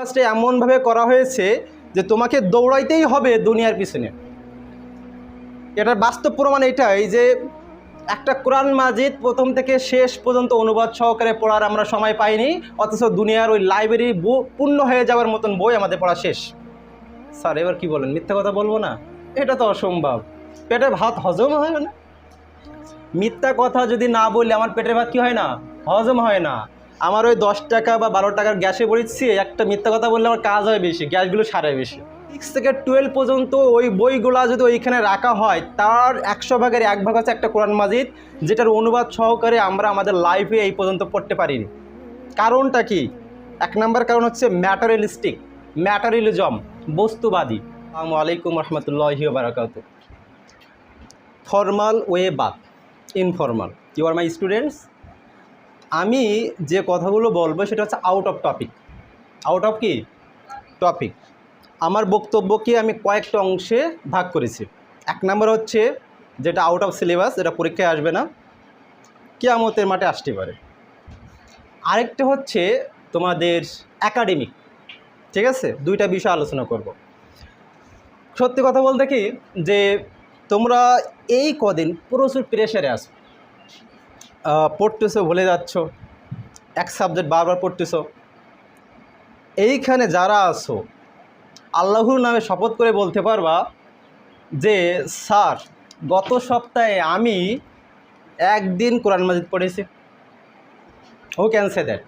কাজটা এমনভাবে করা হয়েছে যে তোমাকে দৌড়াইতেই হবে দুনিয়ার পিছনে। এটার বাস্তব প্রমাণ এটাই যে একটা কোরআন মাজিদ প্রথম থেকে শেষ পর্যন্ত অনুবাদ সহকারে পড়ার আমরা সময় পাইনি, অথচ দুনিয়ার ওই লাইব্রেরি পূর্ণ হয়ে যাওয়ার মতন বই আমাদের পড়া শেষ। স্যার, এবার কি বলেন? মিথ্যা কথা বলব না? এটা তো অসম্ভব। পেটের ভাত হজম হয় না? মিথ্যা কথা যদি না বললে আমার পেটের ভাত কি হয় না? হজম হয় না। আমার ওই দশ টাকা বা বারো টাকার গ্যাসে পড়েছি একটা মিথ্যা কথা বললে আমার কাজ হয় বেশি, গ্যাসগুলো সারে বেশি। সিক্স থেকে টুয়েলভ পর্যন্ত ওই বইগুলা যদি ওইখানে রাখা হয়, তার একশো ভাগের এক ভাগ আছে একটা কোরআন মাজিদ, যেটার অনুবাদ সহকারে আমরা আমাদের লাইফে এই পর্যন্ত পড়তে পারিনি। কারণটা কি? এক নম্বর কারণ হচ্ছে ম্যাটারিয়ালিস্টিক ম্যাটারিয়ালিজম বস্তুবাদী। আসসালামু আলাইকুম রহমতুল্লাহি বারাকাত ফর্মাল ওয়ে বাদ informal you are my students আমি যে কথাগুলো বলব সেটা হচ্ছে out of topic out of কি? টপিক আমার বক্তব্যকে আমি কয়েকটা অংশে ভাগ করেছি। এক নম্বর হচ্ছে যেটা আউট অফ সিলেবাস যেটা পরীক্ষায় আসবে না। কেয়ামতের মাঠে আসতে পারে। আরেকটা হচ্ছে তোমাদের একাডেমিক ঠিক আছে? দুইটা বিষয় আলোচনা করব। সত্যি কথা বলতে কি? যে তোমরা এই কদিন প্রচুর প্রেশারে আসো পড়তেছো ভুলে যাচ্ছ। এক সাবজেক্ট বারবার পড়তেছো। এইখানে যারা আছো আল্লাহর নামে শপথ করে বলতে পারবা যে স্যার গত সপ্তাহে আমি একদিন কোরআন মাজিদ পড়েছি। হু ক্যান সে দ্যাট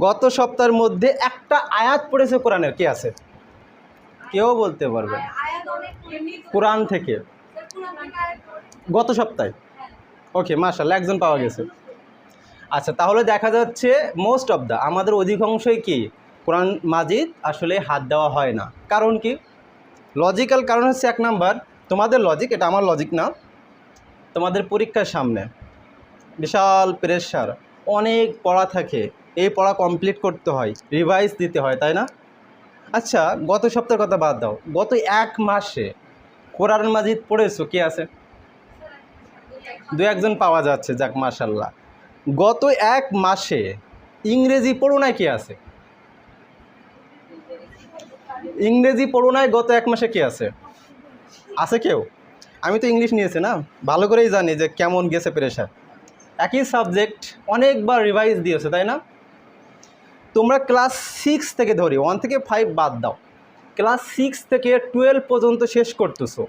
গত সপ্তাহের মধ্যে একটা আয়াত পড়েছে কোরআনের কে আছে? কেউ বলতে পারবে। কোরআন থেকে। গত সপ্তাহে। ওকে মাশাল্লাহ একজন পাওয়া গেছে। আচ্ছা তাহলে দেখা যাচ্ছে মোস্ট অফ দ্য আমাদের অধিকাংশই কি? কোরআন মাজিদ আসলে হাত দেওয়া হয় না। কারণ কি? লজিক্যাল কারণ হচ্ছে এক নাম্বার, তোমাদের লজিক এটা আমার লজিক না, তোমাদের পরীক্ষার সামনে। বিশাল প্রেশার অনেক পড়া থাকে, এই পড়া কমপ্লিট করতে হয় রিভাইজ দিতে হয়, তাই না? আচ্ছা গত সপ্তাহের কথা বাদ দাও, গত এক মাসে কোরআন মাজিদ পড়েছো, কে আছে? দু একজন পাওয়া যাচ্ছে, যাক মাশাল্লাহ। গত এক মাসে ইংরেজি পড়ুনায় কে আছে? ইংরেজি পড়ুনায় গত এক মাসে কে আছে? আছে কেউ? আমি তো ইংলিশ নিয়েছি না, ভালো করেই জানি যে কেমন গেছে প্রেশার একই সাবজেক্ট অনেকবার রিভাইজ দিয়েছে, তাই না? তোমরা ক্লাস সিক্স থেকে ধরি ওয়ান থেকে ফাইভ বাদ দাও। ক্লাস সিক্স থেকে টুয়েলভ পর্যন্ত শেষ করতেছো।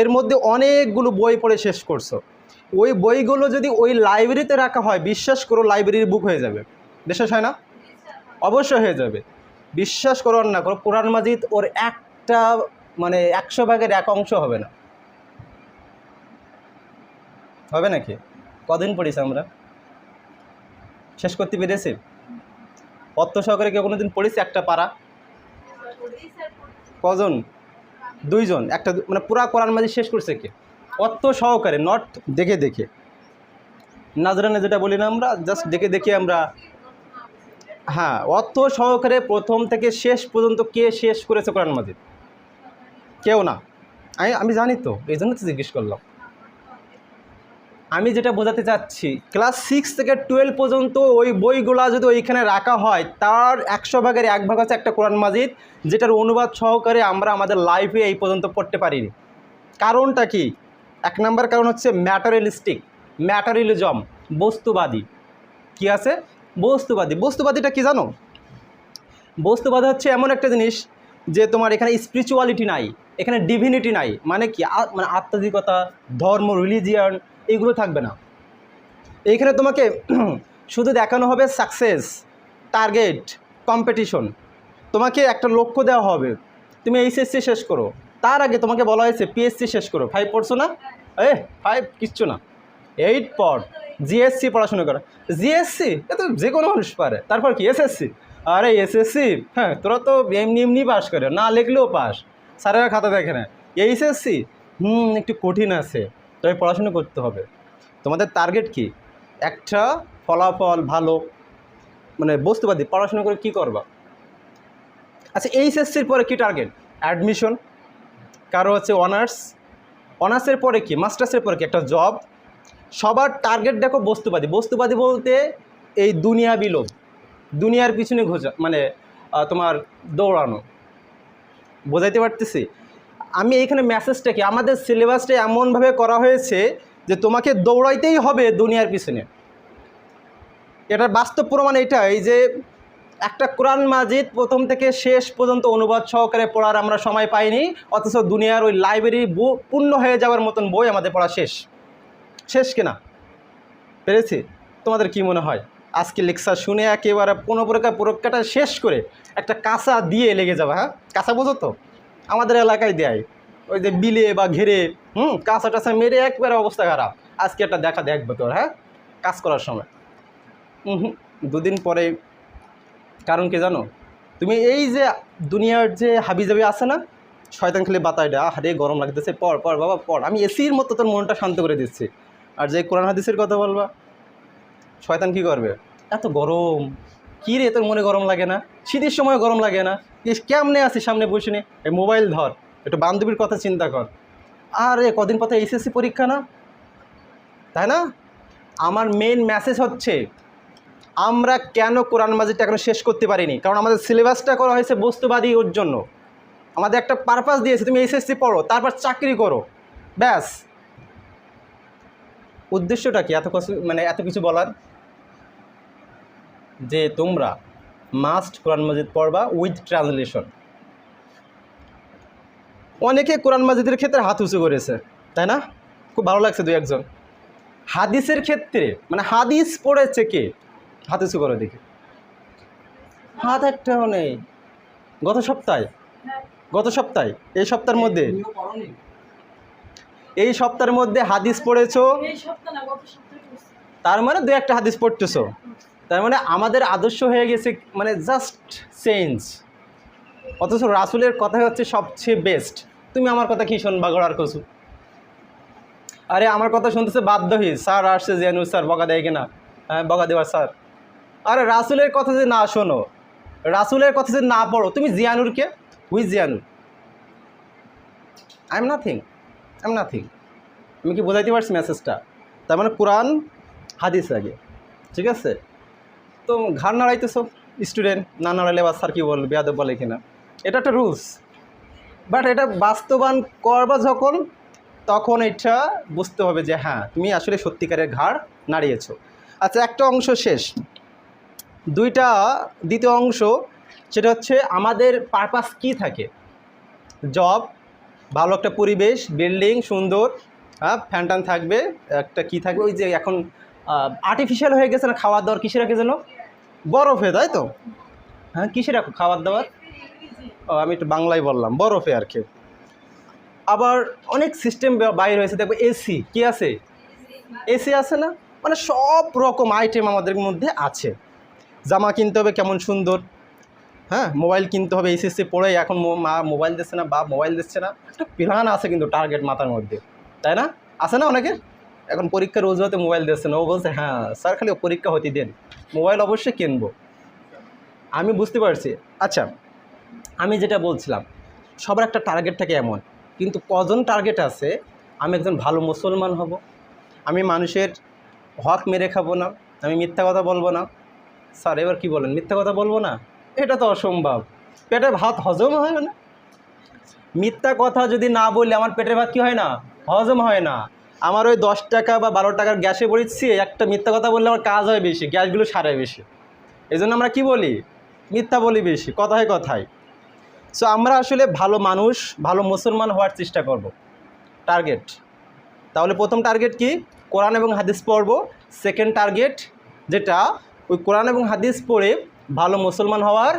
এর মধ্যে অনেকগুলো বই পড়ে শেষ করছ। ওই বইগুলো যদি ওই লাইব্রেরিতে রাখা হয়, বিশ্বাস করো লাইব্রেরির বুক হয়ে যাবে। বিশ্বাস হয় না? অবশ্যই হয়ে যাবে। বিশ্বাস করো না করো, কোরআন মাজিদ ওর একটা মানে একশো ভাগের এক অংশ হবে না। হবে নাকি? কদিন পড়িস আমরা? শেষ করতে পেরেছি? অর্থ সহকারে কেউ কোনো দিন পড়িস একটা পাড়া কজন? দুইজন। একটা মানে পুরা কোরআন মাজিদ শেষ করছে কে? অর্থ সহকারে নট দেখে দেখে। নাজরানে যেটা বলি না আমরা জাস্ট দেখে দেখে আমরা হ্যাঁ অর্থ সহকারে প্রথম থেকে শেষ পর্যন্ত কে শেষ করেছে কোরআন মাজিদ? কেউ না। আমি আমি জানি তো, এই জন্য তো জিজ্ঞেস করলাম। আমি যেটা বোঝাতে চাচ্ছি ক্লাস সিক্স থেকে টুয়েলভ পর্যন্ত ওই বইগুলা যদি ওইখানে রাখা হয়, তার একশো ভাগের এক ভাগ আছে একটা কোরআন মাজিদ, যেটার অনুবাদ সহকারে আমরা আমাদের লাইফে এই পর্যন্ত পড়তে পারিনি। কারণটা কি? এক নম্বর কারণ হচ্ছে ম্যাটারিয়ালিস্টিক, ম্যাটারিয়ালিজম, বস্তুবাদী। কি আছে? বস্তুবাদী। বস্তুবাদীটা কি জানো? বস্তুবাদী হচ্ছে এমন একটা জিনিস যে তোমার এখানে স্পিরিচুয়ালিটি নাই, এখানে ডিভিনিটি নাই। মানে কি? মানে আত্মাধিকতা ধর্ম রিলিজিয়ান এগুলো থাকবে না। এইখানে তোমাকে শুধু দেখানো হবে সাকসেস টার্গেট কম্পিটিশন তোমাকে একটা লক্ষ্য দেওয়া হবে। তুমি এইচএসসি শেষ করো। তার আগে তোমাকে বলা হয়েছে পিএসসি শেষ করো। ফাইভ পড়ছো না? এ ফাইভ কিচ্ছু না। এইট পড় জিএসসি পড়াশোনা করো। জিএসসি এ তো যে কোনো মানুষ পারে। তারপর কি? এসএসসি আরে এসএসসি হ্যাঁ তোরা তো এমনি এমনি পাস করে না লিখলেও পাস স্যারেরা খাতা দেখে না এইচএসসি হুম, একটু কঠিন আছে। তবে পড়াশোনা করতে হবে। তোমাদের টার্গেট কি? একটা ফলাফল ভালো। মানে বস্তুবাদী পড়াশোনা করে কি করবা? আচ্ছা এইচএসসির পরে কি টার্গেট অ্যাডমিশন কারও হচ্ছে অনার্স অনার্সের পরে কি? মাস্টার্সের পরে কি? একটা জব সবার টার্গেট দেখো বস্তুবাদী। বস্তুবাদী বলতে এই দুনিয়া বিলোভ দুনিয়ার পিছনে ঘোষা মানে তোমার দৌড়ানো। বোঝাইতে পারতেছি? আমি এইখানে মেসেজটা কি? আমাদের সিলেবাসটা এমনভাবে করা হয়েছে যে তোমাকে দৌড়াইতেই হবে দুনিয়ার পিছনে। এটার বাস্তব প্রমাণ এটাই যে একটা কোরআন মাজিদ প্রথম থেকে শেষ পর্যন্ত অনুবাদ সহকারে পড়ার আমরা সময় পাইনি অথচ দুনিয়ার ওই লাইব্রেরি পূর্ণ হয়ে যাওয়ার মতন বই আমাদের পড়া শেষ। শেষ কিনা? পেরেছি? তোমাদের কি মনে হয়? আজকে লেকচার শুনে একেবারে কোনো প্রকার পরীক্ষাটা শেষ করে একটা কাঁচা দিয়ে লেগে যাবে হ্যাঁ? কাঁচা বোঝো তো? আমাদের এলাকায় দেয়। ওই যে বিলে বা ঘেরে হুম? কাঁচা টাচা মেরে একবারে অবস্থা খারাপ। আজকে একটা দেখা দেখবে তোর হ্যাঁ? কাজ করার সময়। হুম, দুদিন পরে কারণ কি জানো? তুমি এই যে দুনিয়ার যে হাবিজাবি আছে না, শয়তান খেলে বাতায় দেয় আরে গরম লাগতেছে, পর পর, বাবা, পর। আমি এসির মতো তোর মনটা শান্ত করে দিচ্ছি। আর যে কোরআন হাদিসের কথা বলবা, শয়তান কি করবে? এত গরম, কী রে তোর মনে গরম লাগে না? শীতের সময় গরম লাগে না? কেমনে আছিস সামনে বসে নে? এই মোবাইল ধর, একটু বান্ধবীর কথা চিন্তা কর। আরে, কদিন পথে এইচএসসি পরীক্ষা না? তাই না? আমার মেন মেসেজ হচ্ছে আমরা কেন কোরআন মাজিদটা এখনও শেষ করতে পারিনি? কারণ আমাদের সিলেবাসটা করা হয়েছে বস্তুবাদী ওর জন্য। আমাদের একটা পারপাস দিয়েছে, তুমি এসএসসি পড়ো, তারপর চাকরি করো। ব্যাস। উদ্দেশ্যটা কি? এত কিছু মানে এত কিছু বলার? যে তোমরা মাস্ট কোরআন মাজিদ পড়বা উইথ ট্রান্সলেশন অনেকে কোরআন মাজিদের ক্ষেত্রে হাত উঁচু করেছে, তাই না? খুব ভালো লাগছে দু একজন। হাদিসের ক্ষেত্রে মানে হাদিস পড়েছে কে? হাত উঁচু দেখি। হাত একটাও নেই গত সপ্তাহে গত সপ্তাহে, এই সপ্তাহের মধ্যে। এই সপ্তাহের মধ্যে হাদিস পড়েছো। তার মানে দু একটা হাদিস পড়তেছো। তার মানে আমাদের আদর্শ হয়ে গেছে মানে জাস্ট চেঞ্জ অথচ রাসুলের কথা হচ্ছে সবচেয়ে বেস্ট তুমি আমার কথা কী শোনবা গড়ার কচু আরে আমার কথা শুনতেছে বাধ্য হই স্যার আসছে জেনু স্যার, বকা দেয় কিনা? হ্যাঁ বকা দেওয়ার স্যার। আরে রাসুলের কথা যে না শোনো, রাসুলের কথা যে না পড়ো, তুমি জিয়ানুরকে who's Zianur I am nothing I am nothing আমি কি বোঝাইতে পারছি মেসেজটা তার মানে কোরআন, হাদিস আগে, ঠিক আছে? তো ঘাড় নাড়াইতেছো স্টুডেন্ট না নাড়াইলে বা স্যার কী বলবে বেয়াদব বলে কিনা। এটা একটা রুলস বাট এটা বাস্তবায়ন করবা যখন, তখন এটা বুঝতে হবে যে হ্যাঁ তুমি আসলে সত্যিকারের ঘাড় নাড়িয়েছো। আচ্ছা একটা অংশ শেষ। দুইটা দ্বিতীয় অংশ, সেটা হচ্ছে আমাদের পারপাস কি থাকে? জব ভালো একটা পরিবেশ বিল্ডিং সুন্দর হ্যাঁ ফ্যান ট্যান থাকবে, একটা কি থাকবে, ওই যে এখন আর্টিফিশিয়াল হয়ে গেছে না, খাওয়ার দাওয়ার কিসে রাখে যেন? বরফে, তাই তো? হ্যাঁ কিসে রাখো খাবার দাবার ও, আমি একটু বাংলায় বললাম, বরফে আর কি। আবার অনেক সিস্টেম বাইরে হয়েছে দেখব এসি কি আছে? এসি আছে না? মানে সব রকম আইটেম আমাদের মধ্যে আছে। জামা কিনতে হবে কেমন সুন্দর। হ্যাঁ মোবাইল কিনতে হবে, এসএসসি পড়ে এখন মো- মোবাইল দিচ্ছে না বা মোবাইল দিচ্ছে না। একটা প্ল্যান আছে কিন্তু টার্গেট মাথার মধ্যে, তাই না? আছে না অনেকের? এখন পরীক্ষার রোজতে মোবাইল দিচ্ছে না, ও বলছে হ্যাঁ স্যার খালি পরীক্ষা হতে দেন, মোবাইল অবশ্যই কিনবো। আমি বুঝতে পারছি। আচ্ছা আমি যেটা বলছিলাম, সবার একটা টার্গেট থাকে এমন, কিন্তু কজন টার্গেট আছে? আমি একজন ভালো মুসলমান হব, আমি মানুষের হক মেরে খাব না, আমি মিথ্যা কথা বলব না স্যার, এবার কি বলেন? মিথ্যা কথা বলব না? এটা তো অসম্ভব। পেটে ভাত হজম হয় না? মিথ্যা কথা যদি না বলি আমার পেটের ভাত কি হয় না? হজম হয় না। আমার ওই দশ টাকা বা বারো টাকার গ্যাসে পড়েছি, একটা মিথ্যা কথা বললে আমার কাজ হয় বেশি, গ্যাসগুলো সারে বেশি। এই জন্য আমরা কি বলি? মিথ্যা বলি বেশি, কথায় কথায়। সো আমরা আসলে ভালো মানুষ, ভালো মুসলমান হওয়ার চেষ্টা করব। টার্গেট তাহলে প্রথম টার্গেট কি? কোরআন এবং হাদিস পড়ব। সেকেন্ড টার্গেট যেটা ওই কোরআন এবং হাদিস পড়ে ভালো মুসলমান হওয়ার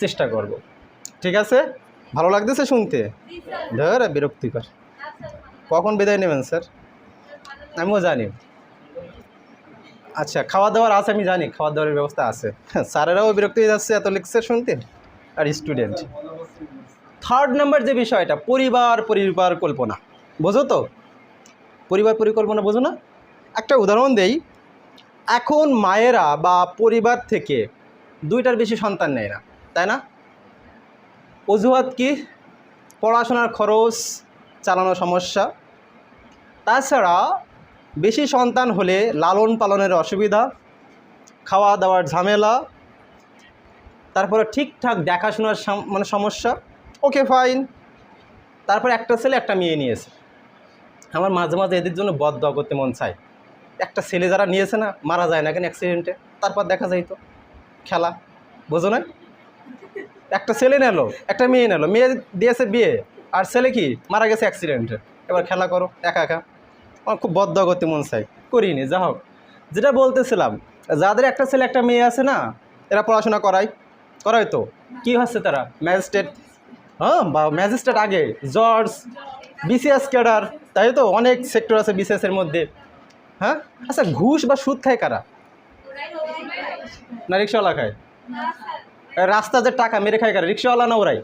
চেষ্টা করব। ঠিক আছে? ভালো লাগতেছে শুনতে? ধর বিরক্তিকর কখন বিদায় নেবেন স্যার? আমিও জানি। আচ্ছা খাওয়া দাওয়ার আছে আমি জানি খাওয়া দাওয়ার ব্যবস্থা আছে। হ্যাঁ, স্যারেরাও বিরক্ত হয়ে যাচ্ছে এত লেকচার শুনতে? আর স্টুডেন্ট থার্ড নাম্বার যে বিষয়টা পরিবার পরিবার কল্পনা। বোঝো তো? পরিবার পরিকল্পনা বোঝো না? একটা উদাহরণ দেই। এখন মায়েরা বা পরিবার থেকে দুইটার বেশি সন্তান নেয় না, তাই না? অজুহাত কি? পড়াশোনার খরচ চালানো সমস্যা। তাছাড়া বেশি সন্তান হলে লালন পালনের অসুবিধা খাওয়া দাওয়ার ঝামেলা, তারপরে ঠিকঠাক দেখাশোনার মানে সমস্যা। Okay, fine. তারপর একটা ছেলে, একটা মেয়ে নিয়েছে। আমার মাঝে মাঝে এদের জন্য বদ করতে মন চায়। একটা ছেলে যারা নিয়েছে না, মারা যায় না কেন অ্যাক্সিডেন্টে তারপর দেখা যায় তো, খেলা, বোঝো না? একটা ছেলে নিল, একটা মেয়ে নিল, মেয়ে দিয়েছে বিয়ে, আর ছেলে কি, মারা গেছে অ্যাক্সিডেন্টে এবার খেলা করো, একা একা। আমার খুব বদ্ধ মন চাই করিনি, যা হোক। যেটা বলতেছিলাম, যাদের একটা ছেলে, একটা মেয়ে আছে না, এরা পড়াশোনা করায় করায় তো। কি হচ্ছে তারা? ম্যাজিস্ট্রেট? হ্যাঁ বা ম্যাজিস্ট্রেট আগে জর্জ বিসিএস ক্যাডার, তাই তো? অনেক সেক্টর আছে বিসিএসের মধ্যে। হ্যাঁ? আচ্ছা ঘুষ বা সুদ খায় কারা? না রিক্সাওয়ালা খায়? রাস্তা যে টাকা মেরে খায় কারা? রিক্সাওয়ালা না ওরাই?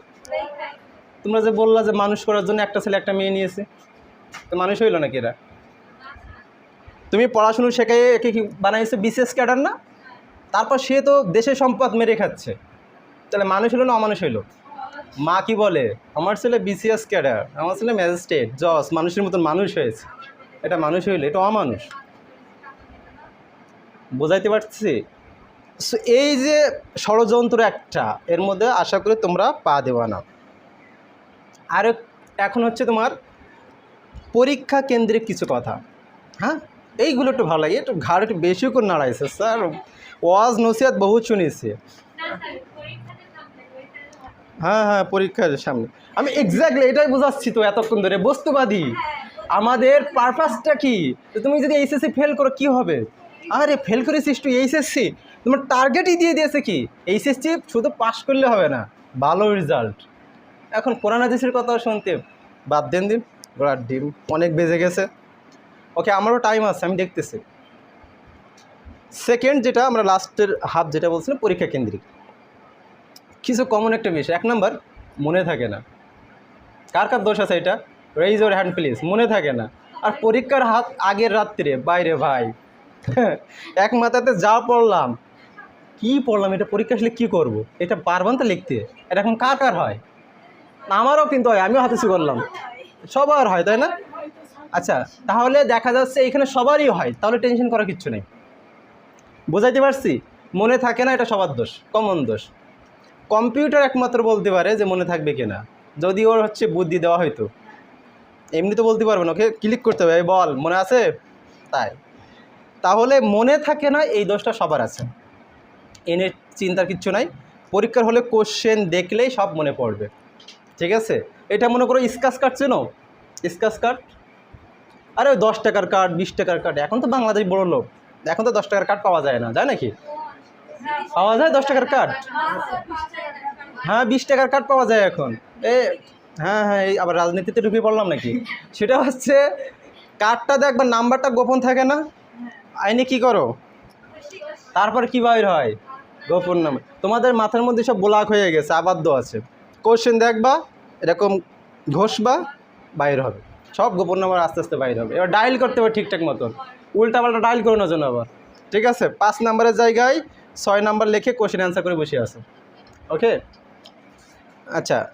তোমরা যে বললা যে মানুষ করার জন্য একটা ছেলে একটা মেয়ে নিয়েছে তো মানুষ হইল নাকি এরা? তুমি পড়াশুনো শেখাই একে কি বানাইছে? বিশেষ ক্যাডার না? তারপর সে তো দেশের সম্পদ মেরে খাচ্ছে। তাহলে মানুষ হলো না অমানুষ হইল? মা কি বলে? আমার ছেলে বিসিএস ক্যাডার আমার ছেলে ম্যাজিস্ট্রেট জজ মানুষের মতন মানুষ হয়েছে। এটা মানুষ হইলে এটা অমানুষ। বোঝাইতে পারছি সো এই যে ষড়যন্ত্র একটা, এর মধ্যে আশা করি তোমরা পা দেওয়া না। আর এখন হচ্ছে তোমার পরীক্ষা কেন্দ্রিক কিছু কথা। হ্যাঁ? এইগুলো একটু ভালো লাগে, একটু ঘাড় একটু বেশি করে নাড়াইছে, স্যার। ওয়াজ, নসিহাত বহুত শুনেছি। হ্যাঁ হ্যাঁ পরীক্ষার সামনে। আমি এক্স্যাক্টলি এটাই বোঝাচ্ছি তো এতক্ষণ ধরে, বস্তুবাদী। আমাদের পারপাসটা কি? তুমি যদি এইচএসসি ফেল করো, কি হবে? আরে ফেল করেছিস তুই এইচএসসি তোমার টার্গেটই দিয়ে দিয়েছে কি? এইচএসসি শুধু পাস করলে হবে না, ভালো রেজাল্ট এখন কোরআন হাদিসের কথা শুনতে। বাদ দেন দিন গোড়ার ডিম অনেক বেজে গেছে। ওকে আমারও টাইম আছে, আমি দেখতেছি। সেকেন্ড যেটা, আমরা লাস্টের হাফ যেটা বলছিলাম, পরীক্ষা কেন্দ্রিক। কিছু কমন একটা বিষয়, এক নম্বর মনে থাকে না। কার কার দোষ আছে এটা? রেইজ ওর হ্যান্ড প্লিজ মনে থাকে না। আর পরীক্ষার হাত আগের রাত্রে, বাইরে ভাই। এক মাথাতে যা পড়লাম, কি পড়লাম, এটা পরীক্ষা আসলে কী করব? এটা পারবেন তো লিখতে। এটা এখন কার কার হয়? আমারও কিন্তু হয়, আমিও হাতে করলাম। সবার হয়, তাই না? আচ্ছা তাহলে দেখা যাচ্ছে এখানে সবারই হয়, তাহলে টেনশন করার কিচ্ছু নেই। বোঝাইতে পারছি? মনে থাকে না, এটা সবার দোষ কমন দোষ। কম্পিউটার একমাত্র বলতে পারে যে মনে থাকবে কিনা। যদি ওর হচ্ছে বুদ্ধি দেওয়া হয়তো এমনি তো বলতে পারবে না, ওকে ক্লিক করতে হবে বল, মনে আছে? তাই। তাহলে মনে থাকে না এই দোষটা সবার আছে। এনে চিন্তার কিচ্ছু নাই। পরীক্ষার হলে কোশ্চেন দেখলেই সব মনে পড়বে। ঠিক আছে? এটা মনে করো স্কাচ কার্ড, চেনো? Scratch card? আরে ওই দশ টাকার কার্ড, বিশ টাকার কার্ড, এখন তো বাংলাদেশ বড় লোক। এখন তো দশ টাকার কার্ড পাওয়া যায় না, যায় নাকি? পাওয়া যায় দশ টাকার কার্ড? হ্যাঁ বিশ টাকার কার্ড পাওয়া যায় এখন। এ হ্যাঁ হ্যাঁ এই আবার রাজনীতিতে ঢুকে পড়লাম নাকি? সেটা হচ্ছে, কার্ডটা দেখবার নাম্বারটা গোপন থাকে না? আইনে কি করো? তারপর কি বাইর হয়? গোপন নামে। তোমাদের মাথার মধ্যে সব ব্লক হয়ে গেছে, আবদ্ধ আছে। কোশ্চেন দেখবা, এরকম ঘষবা, বাইর হবে। সব গোপন নাম্বার আস্তে আস্তে বাইর হবে। এবার ডায়াল করতে হবে ঠিকঠাক মতন। উল্টা পাল্টা ডায়াল করো না জন্য আবার। ঠিক আছে? পাঁচ নাম্বারের জায়গায় ছয় নাম্বার লিখে কোশ্চেন অ্যান্সার করে বসে আছে। ওকে আচ্ছা।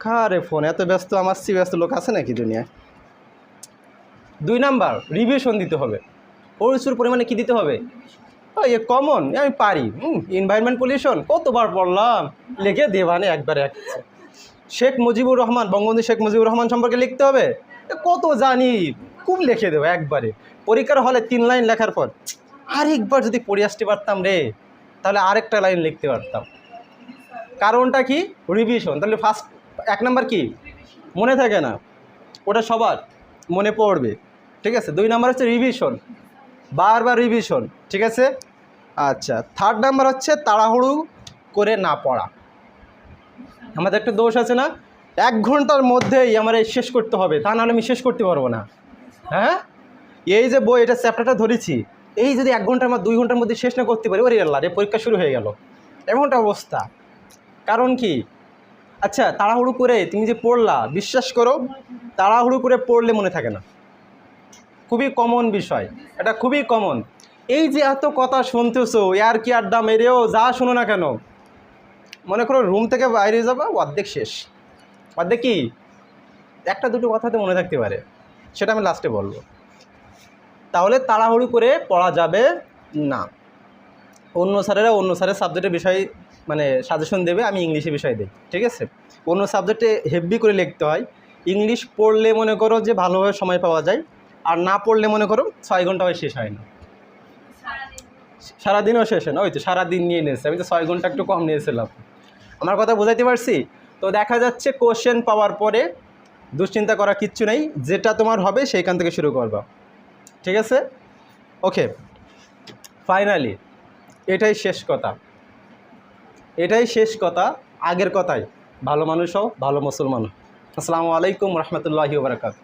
কারে ফোন এত ব্যস্ত, আমার সি ব্যস্ত লোক আছে নাকি দুনিয়ায়? দুই নাম্বার রিভিশন দিতে হবে। প্রচুর পরিমাণে কি দিতে হবে? এ কমন আমি পারি। হুম এনভায়রনমেন্ট পলিউশন কতবার পড়লাম লিখে দেবানে একবারে এক। শেখ মুজিবুর রহমান, বঙ্গবন্ধু শেখ মুজিবুর রহমান সম্পর্কে লিখতে হবে? কত জানি, খুব লিখে দেবো একবারে। পরীক্ষার হলে তিন লাইন লেখার পর, আরেকবার যদি পড়ে আসতে পারতাম রে, তাহলে আরেকটা লাইন লিখতে পারতাম। কারণটা কি? রিভিশন তাহলে ফার্স্ট এক নাম্বার কি? মনে থাকে না। ওটা সবার মনে পড়বে। ঠিক আছে? দুই নাম্বার হচ্ছে রিভিশন বারবার রিভিশন ঠিক আছে? আচ্ছা থার্ড নাম্বার হচ্ছে তাড়াহুড়ো করে না পড়া। আমাদের একটা দোষ আছে না? এক ঘণ্টার মধ্যেই আমার এই শেষ করতে হবে, তা নাহলে আমি শেষ করতে পারব না। হ্যাঁ? এই যে বই, এটা চ্যাপ্টারটা ধরেছি, এই যদি এক ঘণ্টার মধ্যে, দুই ঘণ্টার মধ্যে শেষ না করতে পারি, ওরে আল্লাহ, রে, পরীক্ষা শুরু হয়ে গেল। এমনটা অবস্থা। কারণ কি? আচ্ছা তাড়াহুড়ো করে তুমি যে পড়লা, বিশ্বাস করো, তাড়াহুড়ো করে পড়লে মনে থাকে না। খুবই কমন বিষয়। এটা খুবই কমন এই যে এত কথা শুনতেছো আর কি আড্ডা মেরেও যা শোনো না কেন? মনে করো রুম থেকে বাইরে যাবা, অর্ধেক শেষ। অর্ধেক কি? একটা দুটো কথাতে মনে থাকতে পারে। সেটা আমি লাস্টে বলব। তাহলে তাড়াহুড়ো করে পড়া যাবে না। অন্য স্যারেরা অন্য স্যারের সাবজেক্টের বিষয় মানে সাজেশন দেবে, আমি ইংলিশে বিষয় দিই, ঠিক আছে? অন্য সাবজেক্টে হেভি করে লিখতে হয়। ইংলিশ পড়লে মনে করো যে ভালোভাবে সময় পাওয়া যায়। আর না পড়লে মনে করো ছয় ঘণ্টা হয় শেষ হয় না। সারাদিনও শেষ হয় না। ওই তো সারাদিন নিয়ে নিয়েছে। আমি তো ছয় ঘণ্টা একটু কম নিয়েছিলাম। আমার কথা বোঝাইতে পারছি? তো দেখা যাচ্ছে কোশ্চেন পাওয়ার পরে দুশ্চিন্তা করা কিচ্ছু নেই। যেটা তোমার হবে সেইখান থেকে শুরু করবা। ঠিক আছে? ওকে ফাইনালি এটাই শেষ কথা। এটাই শেষ কথা। আগের কথাই। ভালো মানুষ হও, ভালো মুসলমান। আসসালামু আলাইকুম রহমতুল্লাহি বারাকাত